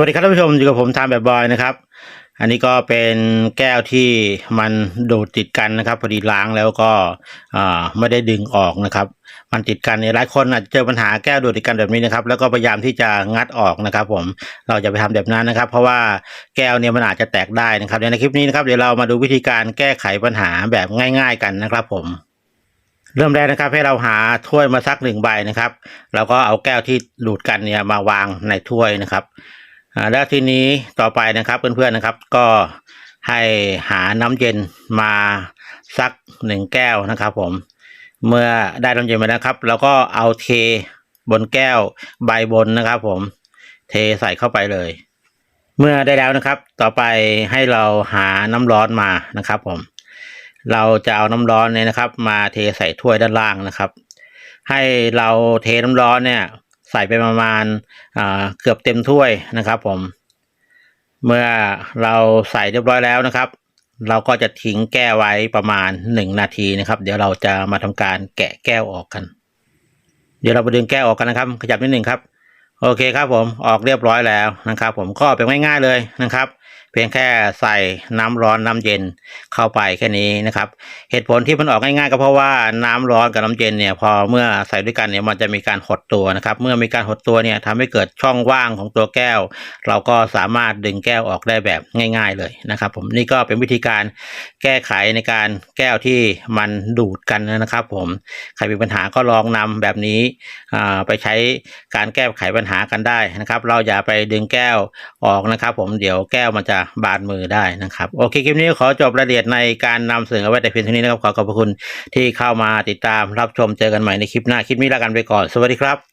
วัสดีครับท่านผู้ชมอยู่กับผมทามแบบบอยนะครับ อันนี้ก็เป็นแก้วที่มันดูดติดกันนะครับ พอดีล้างแล้วก็ไม่ได้ดึงออกนะครับ มันติดกันเนี่ยหลายคนอาจจะเจอปัญหาแก้วดูดติดกันแบบนี้นะครับ แล้วก็พยายามที่จะงัดออกนะครับ ผมเราจะไปทำแบบนั้นนะครับ เพราะว่าแก้วเนี่ยมันอาจจะแตกได้นะครับในคลิปนี้นะครับเดี๋ยวเรามาดูวิธีการแก้ไขปัญหาแบบง่าย ๆ กันนะครับ ผมเริ่มแรกนะครับให้เราหาถ้วยมาสักหนึ่งใบนะครับ แล้วก็เอาแก้วที่ดูดกันเนี่ยมาวางในถ้วยนะครับ แล้วทีนี้ต่อไปนะครับเพื่อนๆนะครับ ก็ให้หาน้ำเย็นมาสักหนึ่งแก้วนะครับ ผม เมื่อได้น้ำเย็นมาแล้วครับเราก็เอาเทบนแก้วใบบนนะครับ ผม เทใส่เข้าไปเลย เมื่อได้แล้วนะครับ ต่อไปให้เราหาน้ำร้อนมานะครับ ผม เราจะเอาน้ำร้อนเนี่ยนะครับ มาเทใส่ถ้วยด้านล่างนะครับ ให้เราเทน้ำร้อนเนี่ย ใส่ไปประมาณเกือบเต็มถ้วยนะครับผม เมื่อเราใส่เรียบร้อยแล้วนะครับ เราก็จะทิ้งแก้วไว้ประมาณหนึ่งนาทีนะครับ เดี๋ยวเราจะมาทำการแกะแก้วออกกัน เดี๋ยวเราไปดึงแก้วออกกันนะครับ ขยับนิดหนึ่งครับ โอเคครับผมออกเรียบร้อยแล้วนะครับ ผมก็เป็นง่ายๆเลยนะครับ เพียงแค่ใส่น้ำร้อนน้ำเย็นเข้าไปแค่นี้นะครับ เหตุผลที่มันออกง่ายๆก็เพราะว่าน้ำร้อนกับน้ำเย็นเนี่ยพอเมื่อใส่ด้วยกันเนี่ยมันจะมีการหดตัวนะครับ เมื่อมีการหดตัวเนี่ยทำให้เกิดช่องว่างของตัวแก้ว เราก็สามารถดึงแก้วออกได้แบบง่าย ๆเลยนะครับ ผมนี่ก็เป็นวิธีการแก้ไขในการแก้วที่มันดูดกันนะครับ ผมใครมีปัญหาก็ลองนำแบบนี้อ่าไปใช้การแก้ไขปัญหากันได้นะครับ เราอย่าไปดึงแก้วออกนะครับ ผมเดี๋ยวแก้วมันจะบาดมือได้นะครับ โอเคคลิปนี้ขอจบรายละเอียดในการนำเสนอไว้แต่เพียงเท่านี้นะครับขอขอบพระคุณที่เข้ามาติดตามรับชมเจอกันใหม่ในคลิปหน้าคลิปนี้ลากันไปก่อนสวัสดีครับ